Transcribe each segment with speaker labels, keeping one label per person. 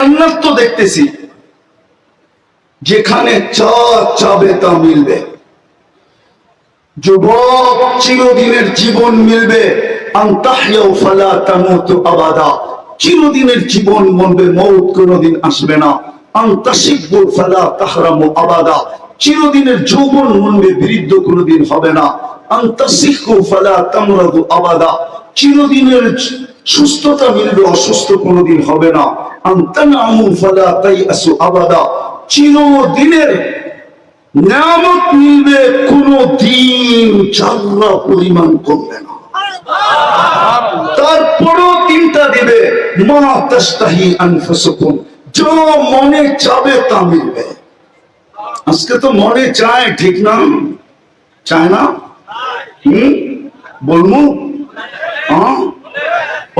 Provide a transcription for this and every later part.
Speaker 1: জান্নাত দেখতেছি। যেখানে চা চাবে তা মিলবে। যুবক চিরদিনের জীবন মিলবে। চিরদিনের জীবন মনবে মৌত কোনোদিন আসবে না। চিরদিনের যৌবন মনবে বৃদ্ধ কোনোদিন হবে না। আন্তাসিহু ফালা তামরাদু আবাদা। চিরদিনের সুস্থতা মিলবে, অসুস্থ কোনোদিন হবে না। আবাদা। চিরদিনের নামত মিলবে কোনো দিন চাল্লা পরিমাণ কমবে না। তারপরও তিনটা দিবে, মা তাস্তাহি আনফুসুকুম। যা মনে চাবে তা মিলবে। আজকে তো মনে চায়, ঠিক না? চায় না? হম? বলব? হ্যাঁ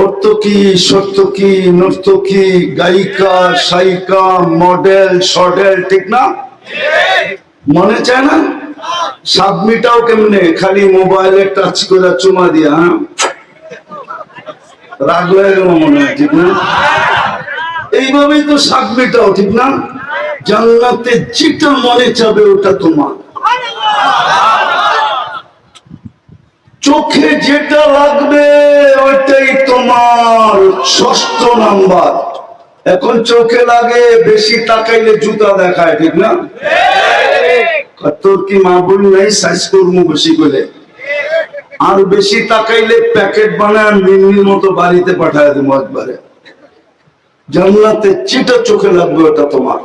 Speaker 1: অর্থকি সত্যকি নর্তকি গায়িকা, সায়িকা, মডেল, সডেল, ঠিক না? মনে চায় না? সাবমিটাও কেমনে? খালি মোবাইলে টাচ করে চুমা দিয়া হ্যাঁ? রাগ হয়ে গেল মনে হয়, ঠিক না? এইভাবেই তো সাবমিটাও ঠিক না? জান্নাতে যেটা মনে চাবে ওটা তোমার। চোখে যেটা লাগবে, ওইটাই তোমার ষষ্ঠ নাম্বার। এখন চোখে লাগে, বেশি তাকাইলে জুতা দেখায়, ঠিক না? তোর কি মা নাই? সাইজ বেশি করে। আর বেশি তাকাইলে প্যাকেট বানায় মতো বাড়িতে পাঠায় দেবো একবারে। জান্নাতে চিটা চোখে লাগবে ওটা তোমার।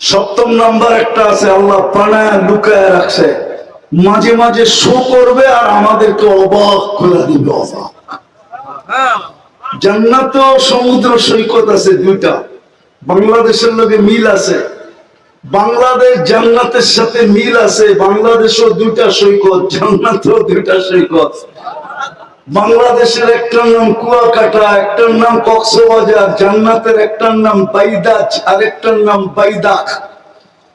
Speaker 1: সপ্তম নাম্বার একটা আছে, আল্লাহ পানায় লুকায় রাখছে। মাঝে মাঝে শো করবে আর আমাদেরকে অবাক করে দিবে, অবাক। জান্নাত সমুদ্র সৈকত আছে দুইটা। বাংলাদেশের লোকে মিল আছে। বাংলাদেশ জান্নাতের সাথে মিল আছে, বাংলাদেশও দুইটা সৈকত, জান্নাতও দুইটা সৈকত। বাংলাদেশের একটার নাম কুয়াকাটা, একটার নাম কক্সবাজার, জান্নাতের একটার নাম বাইদাজ, আরেকটার নাম বাইদাক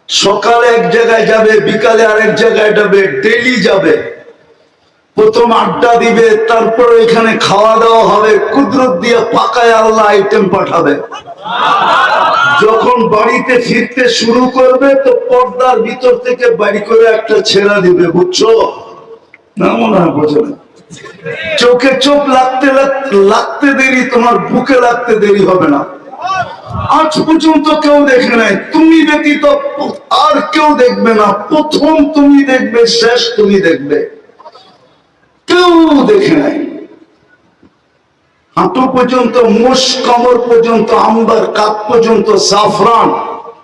Speaker 1: সকালে এক জায়গায় যাবে, বিকালে আরেক জায়গায় যাবে ডেলি যাবে। প্রথম আড্ডা দিবে, তারপর এখানে খাওয়া দাওয়া হবে, কুদরত দিয়ে পাকায় আল্লাহ আইটেম পাঠাবে। যখন বাড়িতে ফিরতে শুরু করবে, তো পর্দার ভিতর থেকে বাড়ি করে একটা ছেড়া দিবে, বুঝছ? না মনে হয় বোঝো চোখে চোখ লাগতে লাগ- লাগতে দেরি, তোমার বুকে লাগতে দেরি হবে না। আজ পর্যন্ত কেউ দেখে নাই। তুমি ব্যতীত আর কেউ দেখবে না। প্রথম তুমি দেখবে, শেষ তুমি দেখবে। কেউ দেখে নাই। হাঁটু পর্যন্ত, মুষ কমর পর্যন্ত, আম্বার কাপ পর্যন্ত সাফরান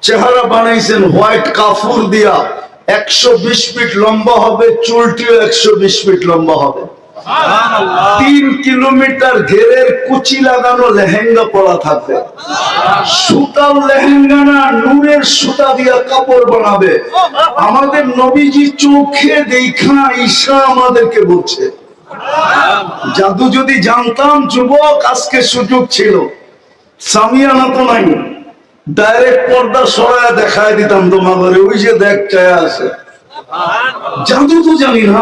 Speaker 1: চেহারা বানাইছেন হোয়াইট কাফুর দিয়া। একশো বিশ ফিট লম্বা হবে, চুলটিও একশো বিশ ফিট লম্বা হবে। তিন কিলোমিটার ঘেরের কুচি লাগানো লেহেঙ্গা পরা থাকবে। সুতার লেহেঙ্গা না নূরের সুতা দিয়া কাপড় বানাবে। আমাদের নবীজি চোখে দেখা ঈশা আমাদেরকে বলছে। জাদু যদি জানতাম যুবক, আজকে সুযোগ ছিল। সামিয়ানা তো নাই। ডাইরেক্ট পর্দা সরায় দেখায় দিতাম তোমাদের ওই যে দেখ, চায় আছে। জাদু তো জানি না।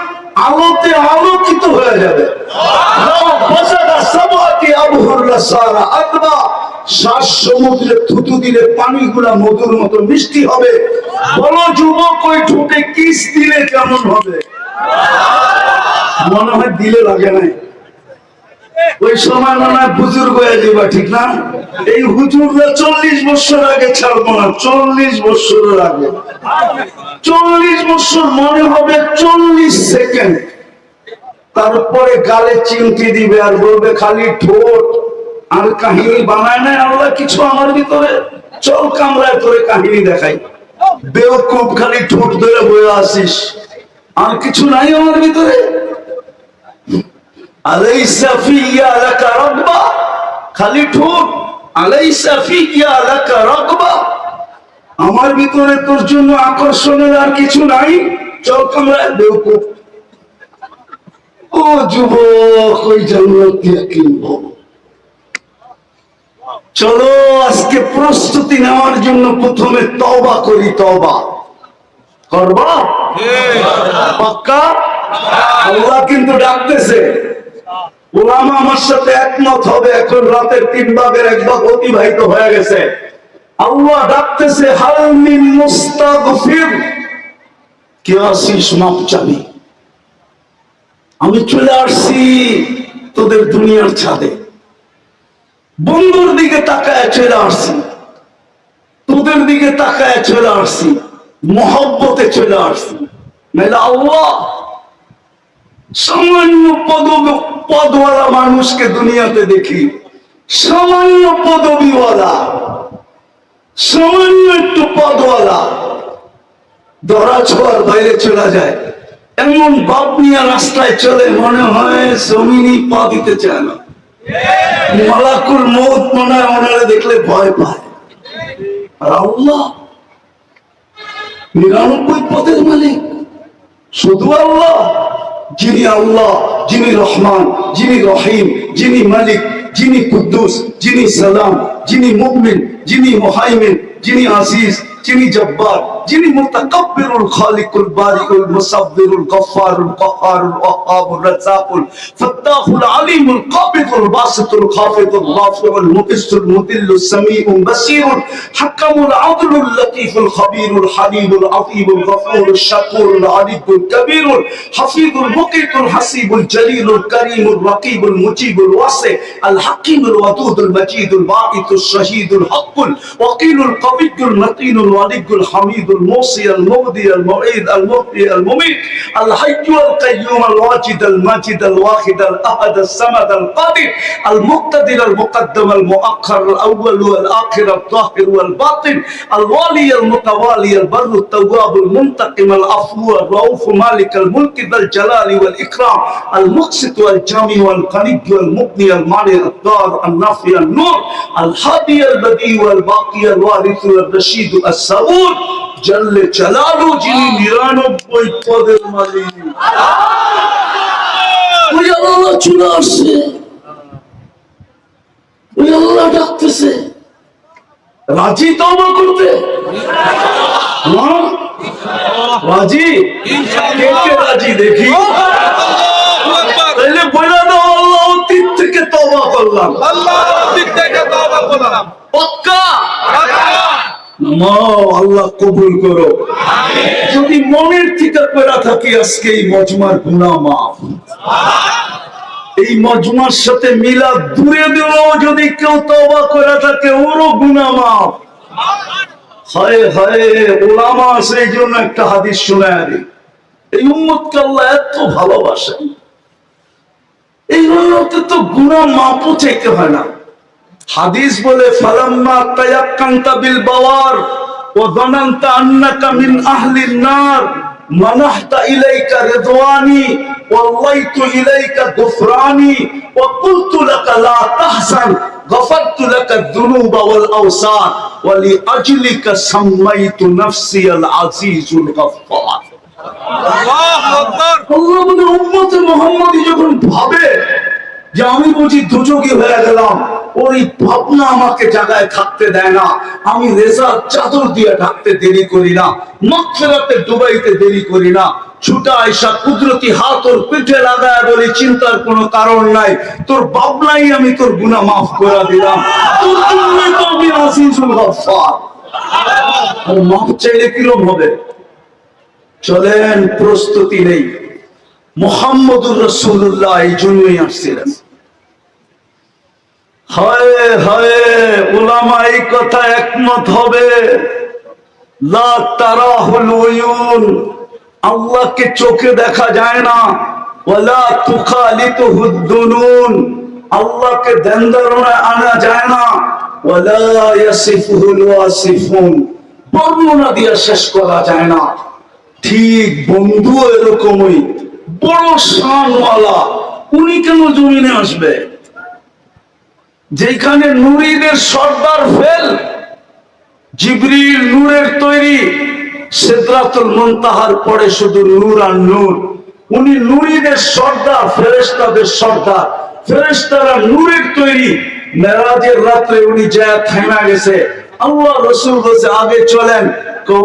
Speaker 1: আলোতে আলোকিত হয়ে যাবে। সমুদ্রে থুতু দিলে মতো মিষ্টি হবে। ঠোঁটে কিস দিলে কেমন হবে? মনে হয় দিলে লাগে নাই। ওই সময় মনে হয় বুজুর্গ হয়ে যাবা ঠিক না? এই হুজুররা চল্লিশ বছর আগে ছাড়বো না চল্লিশ বছরের আগে। চল্লিশ বছর মনে হবে চল্লিশ সেকেন্ড। তারপরে গালে চিমটি দিবে আর বলবে, খালি ঠোঁট আর কাহিনী বানায় না আল্লাহ, কিছু আমার ভিতরে? চল কামড়ায় তোরে কাহিনী দেখাই। বেওকুব খালি ঠোঁট ধরে বয়ে আসিস। আর কিছু নাই আমার ভিতরে? আলাইসা ফিয়া লাকা রাব্বা? খালি ঠোঁট। আলাইসা ফিয়া লাকা রাব্বা? আমার ভিতরে তোর জন্য আকর্ষণের আর কিছু নাই। চল কামরায় বেওকুব ও যুবক ওই জান্নাত দিয়ে কিনবো চলো আজকে প্রস্তুতি নেওয়ার জন্য প্রথমে তওবা করি তওবা। করবা? পাক্কা? আল্লাহ কিন্তু ডাকতেছে। ওলামা আমার সাথে একমত হবে, এখন রাতের তিন ভাগের এক ভাগ অতিবাহিত হয়ে গেছে। আল্লাহ ডাকতেছে হালমিন মুস্তাগফির। কে আসিস মাপ চাবি? আমি চলে আসছি তোদের দুনিয়ার ছাদে। বন্ধুর দিকে তাকায় চলে আসছি। তোদের দিকে তাকায় চলে আসছি। মহব্বতে চলে আসছি। মেলা আল্লাহ সামান্য পদ পদওয়ালা মানুষকে দুনিয়াতে দেখি। সামান্য পদবিওয়ালা। সামান্য একটু পদওয়ালা। ধরা ছোঁয়ার বাইরে চলে যায়। এমন বাপ নিয়ে রাস্তায় চলে মনে হয় জমিনই পা দিতে চায় না। মালাকুল মৌত মনে হয় ওনারা দেখলে ভয় পায়। নিরানব্বই পদের মালিক। শুধু আল্লাহ। যিনি আল্লাহ, যিনি রহমান, যিনি রহিম, যিনি মালিক, যিনি কুদ্দুস, যিনি সালাম, যিনি মুকমিন যিনি মোহাইমিন, যিনি আজিজ যিনি জব্বার, যিনি মুতাকাব্বিরুল খালিকুল বারিকুল মুসাব্বিরুল গফফারুল কহ্হারুল ওয়াহ্হাবুর রাজ্জাকুল ফাত্তাহুল আলিমুল কাবিদুল বাসিতুল খাফিদুল রাফিউল মুকিসুল মুদিল্লুস সামিউল বাসীরুল হাকামুল আদলুল লতীফুল খবীরুল হালিমুল আযীমুল গফুরুল শাকুরুল আলিকুল কবীরুল হাফিজুল মুকিতুল হাসিবুল জলিলুল করিমুল রকিবুল মুজিবুল ওয়াসি আল হাকিমুল ওয়াদুদুল মজিদুল বাঈতুল শহীদুল হকুল ওয়াকিলুল কবিয়ুল মতিনুল الوليد الحميد الموصي المغدي المعيد المحيي المميت الحي القيوم الواجد الماجد الواحد الأحد الصمد القادر المقتدر المقدم المؤخر الأول والآخر الظاهر والباطن الولي المتوالي البر التواب المنتقم العفو الرؤوف مالك الملك ذا الجلال والإكرام المقسط الجامع القريب والمغني المعنى الدار النافي النور الحادي البديع والباقي الوارث والرشيد সাবুর জানলে চালালু যিনি নিরানব্বই পদের মালিক। ওই আল্লাহ চলে আসছে। ওই আল্লাহ ডাকতেছে। রাজি করতে? রাজি? রাজি দেখি? তাহলে বইলা দাও আল্লাহ অতীত থেকে করলাম। আল্লাহ অতীত থেকে তবা করলাম। পক্কা। আল্লাহ কবুল করো। যদি মনের থেকে পেরা আজকে এই মজমার গুণা মাফ এই মজমার সাথে মিলা দূরে যদি কেউ তবা থাকে, ওরও গুণা মাফ হায় হায়, ওলামা সেই জন্য একটা হাদিস শোনা আরে এই উম্মতকে আল্লাহ এত ভালোবাসেন। এই উম্মতে তো গুণা মাপও চাইতে হয় না। হাদিস বলে যখন ভাবে যে আমি বুঝি দুজকি হয়ে গেলাম ওর এই ভাবনা আমাকে জায়গায় থাকতে দেয় না। আমি রেজার চাদর দিয়ে ঢাকতে দেরি করি না। মক্ষরাতে ডুবাইতে দেরি করি না। ছুটা আইসা কুদরতি হাত ওর পিঠে লাগায় বলি, চিন্তার কোনো কারণ নাই। তোর বাবলাই আমি তোর গুনাহ মাফ করে দিলাম। তোর তো আমি মাফ চাইলে কিরম হবে? চলেন, প্রস্তুতি নেই। মোহাম্মদুর রসুল্লাহ এই জন্যই আসছিলেন। হায় হায় ওলামা এই কথা একমত হবে। লা তারাহুল উয়ুন, আল্লাহকে চোখে দেখা যায় না। ওয়ালা তুখালিতুহুদ দুনুন, আল্লাহকে ধারণায় আনা যায় না। ওয়ালা ইয়াসিফুহুল ওয়াসিফুন, বর্ণনা দিয়ে শেষ করা যায় না। ঠিক বন্ধু এরকমই, বড় শানওয়ালা, উনি কেন জমিনে আসবে? যেখানে নুরিদের সর্দার ফেল, জিবরিল নূরের তৈরি সিদরাতুল মুনতাহার পরে শুধু নূর আর নূর। উনি নুরিদের সর্দার ফেল ফেরেশতাদের সর্দার। ফেরেশতারা নূরের তৈরি। মেরাজের রাত্রে উনি যা গেছে। আল্লাহ রসুল বলছে, আগে চলেন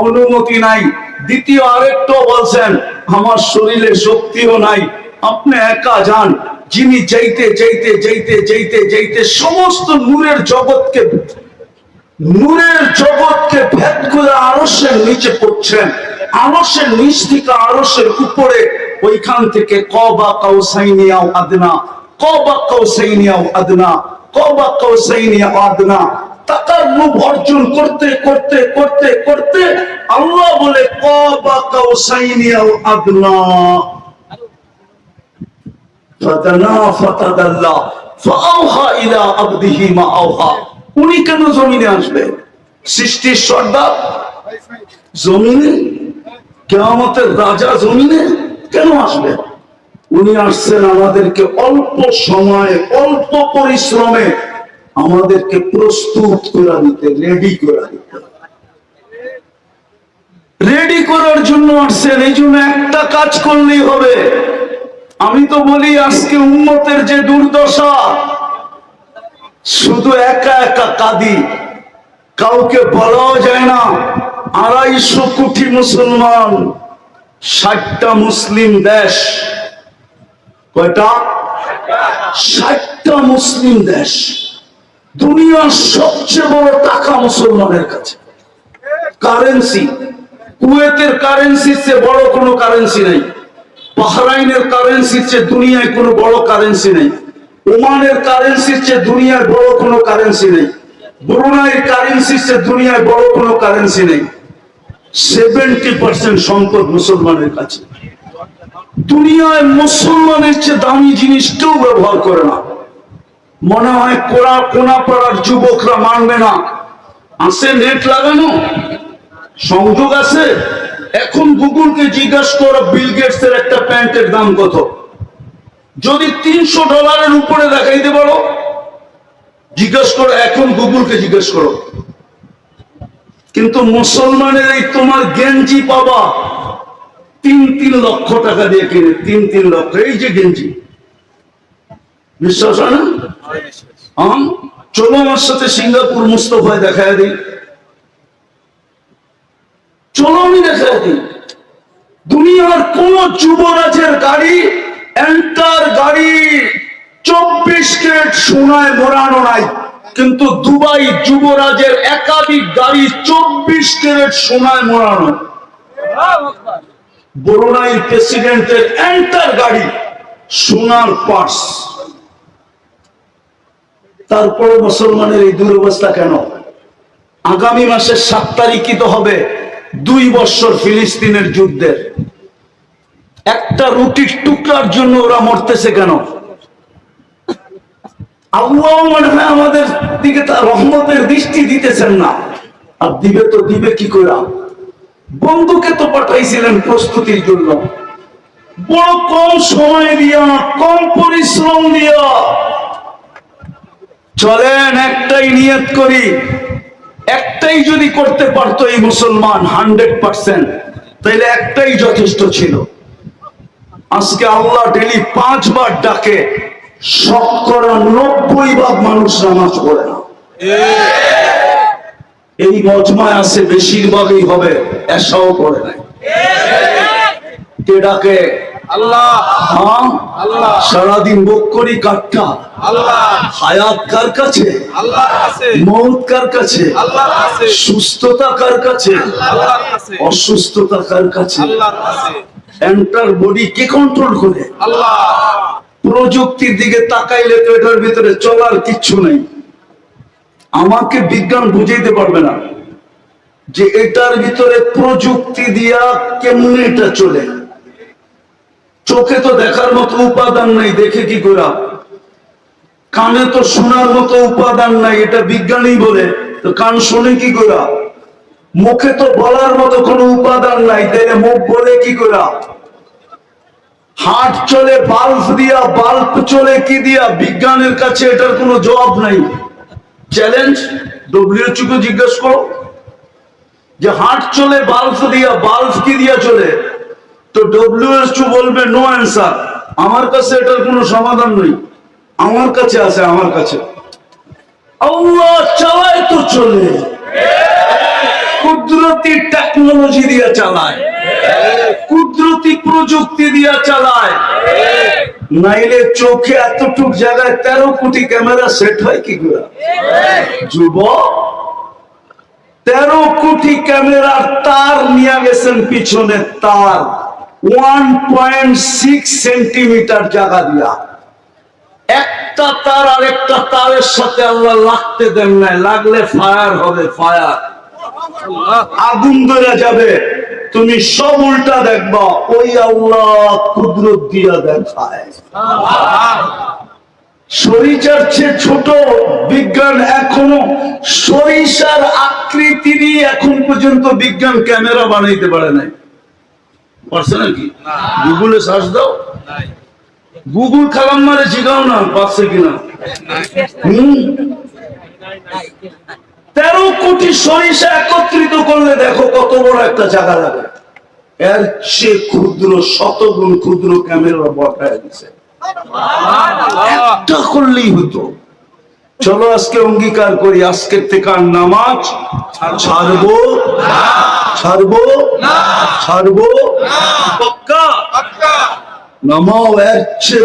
Speaker 1: অনুমতি নাই। দ্বিতীয় আরেকটাও বলছেন, আমার শরীরে শক্তিও নাই। আপনি একা যান যিনি যাইতে যাইতে যাইতে যাইতে যাইতে সমস্ত নূরের জগৎকে নূরের জগৎকে ভেদ করে আরসের নিচে পড়ছেন। আরসের নিচ থেকে আরসের উপরে, ওইখান থেকে কবা কাউসাইনিয়াও আদনা, কবা কাউসাইনিয়াও আদনা, কবা কাউসাইনিয়া আদনা। তাকাররুব অর্জন করতে করতে করতে করতে আল্লাহ বলে, কবা কাউসাইনিয়াও আদনা। উনি কেন জমিনে আসবে? সৃষ্টির সর্দার? জমিনে? কেয়ামতের রাজা জমিনে কেন আসবে? উনি আসছেন আমাদেরকে অল্প সময়ে, অল্প পরিশ্রমে আমাদেরকে প্রস্তুত করে দিতে রেডি করে দিতে। রেডি করার জন্য আসছেন, এই জন্য একটা কাজ করলেই হবে। আমি তো বলি আজকে উন্মতের যে দুর্দশা, শুধু একা একা কাঁদি। কাউকে বলাও যায় না। আড়াইশো কোটি মুসলমান, ষাটটা মুসলিম দেশ। কয়টা? ষাটটা মুসলিম দেশ। দুনিয়ার সবচেয়ে বড় টাকা মুসলমানের কাছে। কারেন্সি। কুয়েতের কারেন্সির চেয়ে বড় কোনো কারেন্সি নেই। বাহরাইনের কারেন্সির চেয়ে দুনিয়ায় কোনো বড় কারেন্সি নেই। ওমানের কারেন্সির চেয়ে দুনিয়ায় বড় কোনো কারেন্সি নেই। ব্রুনাইয়ের কারেন্সির চেয়ে দুনিয়ায় বড় কোনো কারেন্সি নেই। সেভেন্টি পার্সেন্ট সম্পদ মুসলমানের কাছে। দুনিয়ায় মুসলমানের চেয়ে দামি জিনিস কেউ ব্যবহার করে না। মনে হয় কোরা কোনা পাড়ার যুবকরা মানবে না। আছে নেট লাগানো? সংযোগ আছে? এখন গুগলকে জিজ্ঞাসা করো বিল গেটস এর একটা প্যান্টের দাম কত? যদি তিনশো ডলারের উপরে দেখাইতে পারো জিজ্ঞেস করো এখন গুগলকে জিজ্ঞেস করো। কিন্তু মুসলমানের এই তোমার গেঞ্জি পাবা। তিন তিন লক্ষ টাকা দিয়ে কিনে তিন তিন লক্ষ এই যে গেঞ্জি। বিশ্বাস হয় না? চলো আমার সাথে সিঙ্গাপুর মুস্তফায় দেখা দিই। চলো আমি দেখা দিই দুনিয়ার কোন যুবরাজের গাড়ি এন্টার গাড়ি চব্বিশ কেট সোনায় মোড়ানো নাই। কিন্তু দুবাই যুবরাজের একাধিক গাড়ি চব্বিশ ক্যারেট সোনায় মোড়ানো বরুণাইল প্রেসিডেন্টের এন্টার গাড়ি সোনার পার্স। তারপরে মুসলমানের এই দুরবস্থা কেন? আগামী মাসের সাত তারিখই তো হবে? দুই বছর ফিলিস্তিনের যুদ্ধের একটা রুটির টুকরার জন্য ওরা মরতেছে কেন? মনে আমাদের দিকে তার রহমতের দৃষ্টি দিতেছেন না। আর দিবে তো দিবে কি করে? বন্ধুকে তো পাঠাইছিলেন প্রস্তুতির জন্য। বড় কম সময় দিয়া, কম পরিশ্রম দিয়া। চলেন একটাই নিয়ত করি একটাই যদি করতে পারতো এই মুসলমান হান্ড্রেড পার্সেন্ট তাহলে একটাই যথেষ্ট ছিল। আজকে আল্লাহ ডেলি পাঁচবার ডাকে, শতকরা নব্বই ভাগ মানুষ নামাজ পড়ে না। এই মজমায় আছে, বেশিরভাগই হবে এসাও করে নাই। কে ডাকে? সারাদিন বুক করি কাঠটা।
Speaker 2: আল্লাহ।
Speaker 1: হায়াত কার কাছে?
Speaker 2: আল্লাহর কাছে।
Speaker 1: মৌত কার কাছে? সুস্থতা কার কাছে? অসুস্থতা কার কাছে? এন্টার বডি কে কন্ট্রোল করে?
Speaker 2: আল্লাহ।
Speaker 1: প্রযুক্তির দিকে তাকাইলে তো এটার ভিতরে চলার কিচ্ছু নেই। আমাকে বিজ্ঞান বুঝাইতে পারবে না যে এটার ভিতরে প্রযুক্তি দিয়া কেমনে এটা চলে? চোখে তো দেখার মতো উপাদান নাই, দেখে কি করা কানে তো শোনার মতো উপাদান নাই, এটা বিজ্ঞানী বলে। তো কান শোনে কি করা মুখে তো বলার মতো কোনো উপাদান নাই তাইলে মুখ বলে কি করা হাট চলে বাল্ব দিয়া বাল্ব চলে, কি দিয়া? বিজ্ঞানের কাছে এটার কোনো জবাব নাই। চ্যালেঞ্জ ডব্লিউএচও কে জিজ্ঞেস করো। যে হাট চলে বাল্ব দিয়া বাল্ব কি দিয়া চলে? তো ডব্লিউএচও বলবে নো অ্যান্সার আমার কাছে এটার কোনো সমাধান নেই। আমার কাছে আছে, আমার কাছে। আল্লাহ চালায় তো চলে। কুদরতি টেকনোলজি দিয়ে চালায়। কুদরতি প্রযুক্তি দিয়ে চালায়। নাইলে চোখে এতটুক জায়গায় তেরো কোটি ক্যামেরা সেট হয় কি করে? যুবক, তেরো কোটি ক্যামেরার তার নিয়ে গেছেন পিছনে তার। ওয়ান পয়েন্ট সিক্স সেন্টিমিটার জায়গা দিয়া। একটা তার আর একটা তারের সাথে আল্লাহ লাগতে দেন নাই, লাগলে ফায়ার হবে ফায়ার আগুন ধরে যাবে। তুমি সব উল্টা দেখবা, ওই আল্লাহ কুদরত দিয়া দেখায়। সরিষার চেয়ে ছোট বিজ্ঞান এখনও, সরিষার আকৃতি নিয়ে এখন পর্যন্ত বিজ্ঞান ক্যামেরা বানাইতে পারে নাই। পারছে নাকি? গুগলে সার্চ দাও। গুগল খালাম মারে জিগাও না, পারছে কিনা। তেরো কোটি সরিষা একত্রিত করলে দেখো কত বড় একটা জায়গা লাগে এর চেয়ে ক্ষুদ্র, শতগুণ ক্ষুদ্র ক্যামেরা বসায় দিছে। একটা করলেই হতো। চলো আজকে অঙ্গীকার করি, আজকের থেকে আর নামাজ ছাড়বো ছাড়বো? ছাড়বো? পক্কা? নামাও চেয়ে